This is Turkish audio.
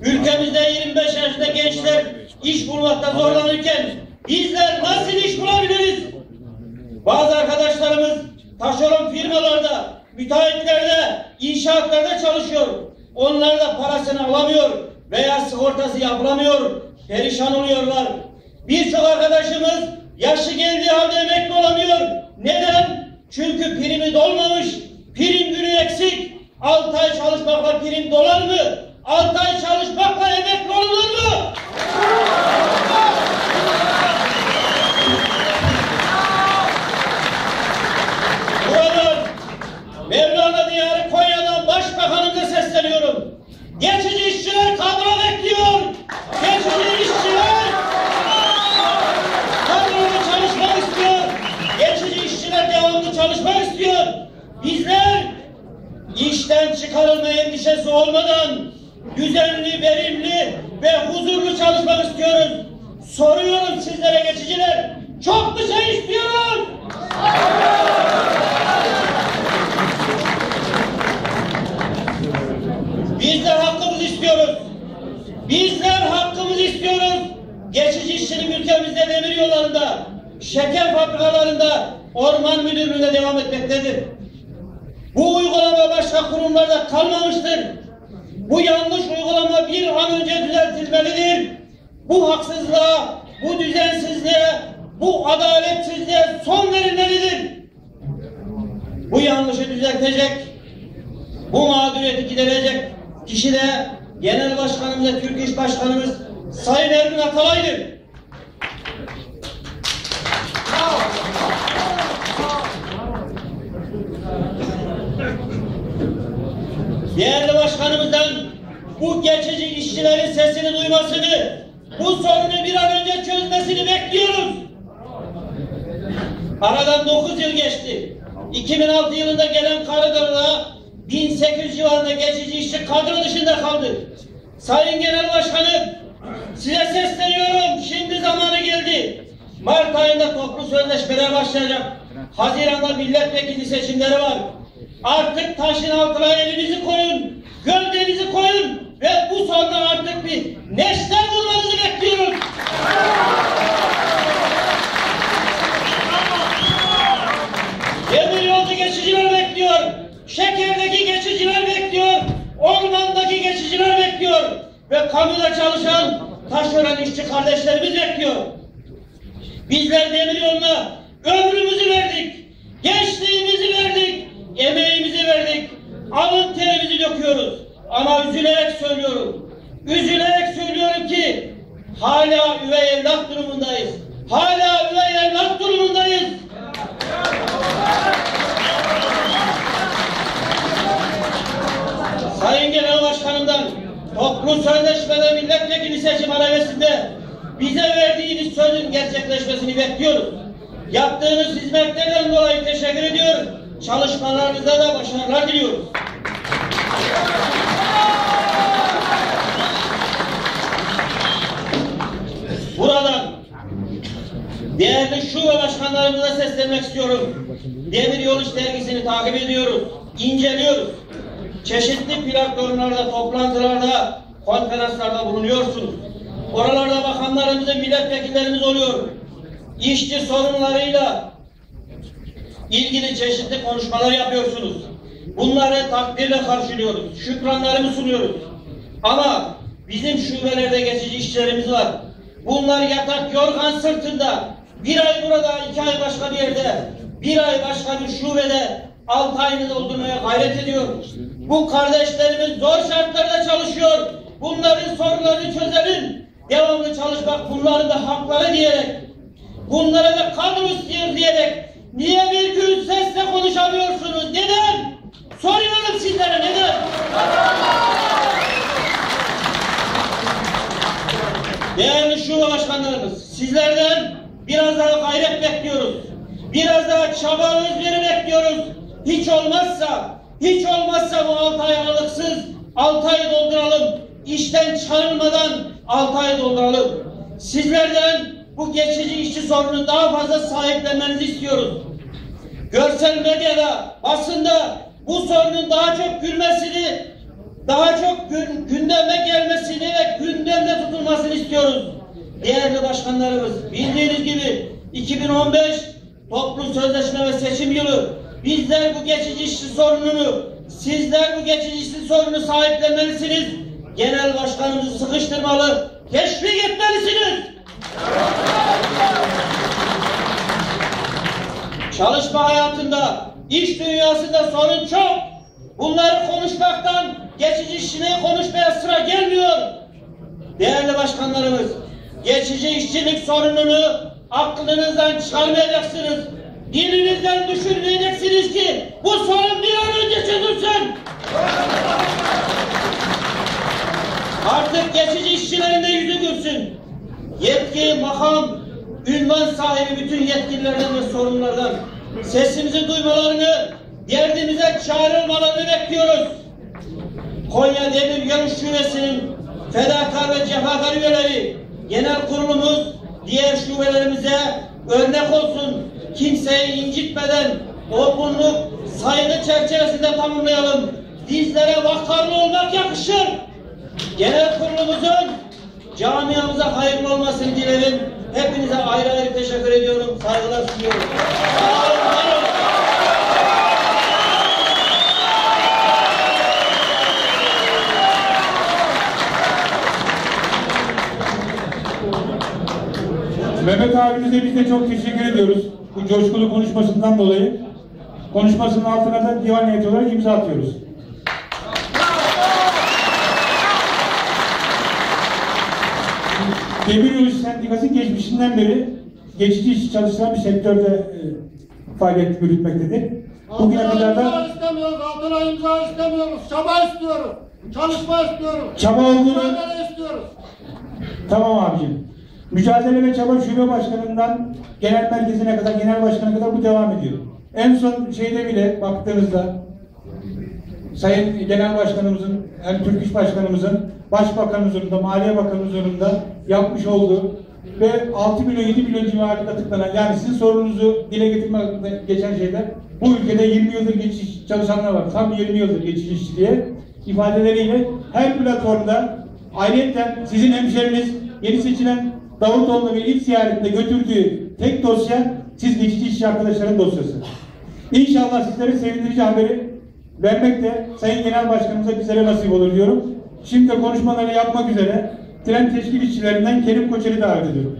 Ülkemizde 25 yaşında gençler iş bulmakta zorlanırken bizler nasıl iş bulabiliriz? Bazı arkadaşlarımız taşeron firmalarda, müteahhitlerde, inşaatlarda çalışıyor. Onlar da parasını alamıyor veya sigortası yapılamıyor. Perişan oluyorlar. Birçok arkadaşımız yaşı geldiği halde emekli olamıyor. Neden? Çünkü primi dolmamış. Prim günü eksik. 6 ay çalışmakla prim dolar mı? 6 ay çalışmakla emekli olunur mu? Buradan Mevlana Diyarı Konya'dan Başbakanımıza sesleniyorum. Geçici işçiler kadro bekliyor. Geçici işçiler kadroda çalışmak istiyor. Geçici işçiler devamlı çalışmak istiyor. Bizler işten çıkarılma endişesi olmadan düzenli, verimli ve huzurlu çalışmak istiyoruz. Soruyorum sizlere geçiciler. Çok mu şey istiyorum? Bizler hakkımızı istiyoruz. Bizler hakkımızı istiyoruz. Geçici işçilik ülkemizde demir yollarında, şeker fabrikalarında, orman müdürlüğünde devam etmektedir. Bu uygulama başka kurumlarda kalmamıştır. Bu yanlış an önce düzeltilmelidir. Bu haksızlığa, bu düzensizliğe, bu adaletsizliğe son verilmelidir. Bu yanlışı düzeltecek, bu mağduriyeti giderecek kişi de Genel Başkanımız ve Türk İş Başkanımız Sayın Ergun Atalay'dır. Değerli başkanımızdan bu geçici işçilerin sesini duymasını, bu sorunu bir an önce çözmesini bekliyoruz. Aradan 9 yıl geçti. 2006 yılında gelen Karadağ'da 1800 civarında geçici işçi kadro dışında kaldı. Sayın Genel Başkanım size sesleniyorum. Şimdi zamanı geldi. Mart ayında toplu sözleşmeler başlayacak. Haziran'da milletvekili seçimleri var. Artık taşın altına elinizi koyun. Gövdenizi koyun. Ve bu soruna artık bir neşter vurmanızı bekliyoruz. Demir yolcu geçiciler bekliyor. Şekerdeki geçiciler bekliyor. Ormandaki geçiciler bekliyor. Ve kamuda çalışan taşeron işçi kardeşlerimiz bekliyor. Bizler demir yoluna ömrümüzü verdik. Gençliğimizi verdik. Emeğimizi verdik. Alın terimizi döküyoruz. Ama üzülerek söylüyorum. Üzülerek söylüyorum ki hala üvey evlat durumundayız. Hala üvey evlat durumundayız. Sayın Genel Başkanımdan toplu sözleşme ve milletvekili seçim arayesinde bize verdiğiniz sözün gerçekleşmesini bekliyoruz. Yaptığınız hizmetlerden dolayı teşekkür ediyorum. Çalışmalarınızda da başarılar diliyoruz. Buradan değerli şube başkanlarımıza seslenmek istiyorum. Demir Yol İş Dergisi'ni takip ediyoruz, inceliyoruz. Çeşitli platformlarda, toplantılarda, konferanslarda bulunuyorsunuz. Oralarda bakanlarımız, milletvekillerimiz oluyor. İşçi sorunlarıyla ilgili çeşitli konuşmalar yapıyorsunuz. Bunları takdirle karşılıyoruz. Şükranlarımı sunuyoruz. Ama bizim şubelerde geçici işçilerimiz var. Bunlar yatak yorgan sırtında bir ay burada, iki ay başka bir yerde, bir ay başka bir şubede altı ayını doldurmaya gayret ediyor. Bu kardeşlerimiz zor şartlarda çalışıyor. Bunların sorunlarını çözelim. Devamlı çalışmak bunların da hakları diyerek, bunlara da kadro istiyor diyerek niye bir gün sesle konuşamıyorsunuz? Neden? Soruyorum sizlere neden? Değerli şube başkanlarımız, sizlerden biraz daha gayret bekliyoruz. Biraz daha çaba özveri bekliyoruz. Hiç olmazsa, hiç olmazsa bu altı ay aralıksız altı ayı dolduralım. İşten çıkarılmadan altı ayı dolduralım. Sizlerden bu geçici işçi sorununu daha fazla sahiplenmenizi istiyoruz. Görsel medyada, basında bu sorunun daha çok gülmesini daha çok gün, gündeme gelmesini ve gündemde tutulmasını istiyoruz. Değerli başkanlarımız, bildiğiniz gibi 2015 toplu sözleşme ve seçim yılı. Bizler bu geçici işçi sorununu, sizler bu geçici işçi sorunu sahiplenmelisiniz. Genel başkanımızı sıkıştırmalı, teşvik etmelisiniz. Çalışma hayatında, iş dünyasında sorun çok. Bunları konuşmaktan geçici işçiliği konuşmaya sıra gelmiyor. Değerli başkanlarımız, geçici işçilik sorununu aklınızdan çıkarmayacaksınız. Dilinizden düşürmeyeceksiniz ki bu sorun bir an önce çözülsün. Artık geçici işçilerin de yüzü gülsün. Yetki, makam, ünvan sahibi bütün yetkililerden ve sorumlulardan sesimizi duymalarını, derdimize çağrılmalarını bekliyoruz. Konya Demir Yolu Şubesi'nin fedakar ve cefakar üyeleri, genel kurulumuz diğer şubelerimize örnek olsun. Kimseyi incitmeden olgunluk, saygı çerçevesinde tamamlayalım. Bizlere vakarlı olmak yakışır. Genel kurulumuzun camiamıza hayırlı olmasını dilerim. Hepinize ayrı ayrı teşekkür ediyorum. Saygılar sunuyorum. Mehmet abimize biz de çok teşekkür ediyoruz. Bu coşkulu konuşmasından dolayı. Konuşmasının altına da divan niyeti olarak imza atıyoruz. Demiryolu Sendikası geçmişinden beri geçici iş çalışan bir sektörde e, faaliyet yürütmektedir. Bugüne kadar da istemiyoruz, altına imza istemiyoruz. Çaba istiyoruz. Çalışma istiyoruz. Çaba olduğunu- Mücadele istiyoruz. Tamam abicim. Mücadele ve Çaba Şube Başkanı'ndan genel merkezine kadar, genel başkanına kadar bu devam ediyor. En son şeyde bile baktığınızda Sayın Genel Başkanımızın, hem Türk İş Başkanımızın, Başbakanın huzurunda, Maliye Bakanı huzurunda yapmış olduğu ve 6 milyon 7 milyon civarında tıklanan yani sizin sorununuzu dile getirme hakkında geçen şeyler bu ülkede 20 yıldır geçiş çalışanlar var. Tam 20 yıldır geçiş işçi diye ifadeleriyle her platformda ayrıca sizin hemşeriniz yeni seçilen Davutoğlu ve ilk ziyaretinde götürdüğü tek dosya siz geçici işçi arkadaşların dosyası. İnşallah sizlere sevindirici haberi vermek de Sayın Genel Başkanımıza bizlere nasip olur diyorum. Şimdi konuşmaları yapmak üzere tren teşkil işçilerinden Kerim Koçer'i davet ediyorum.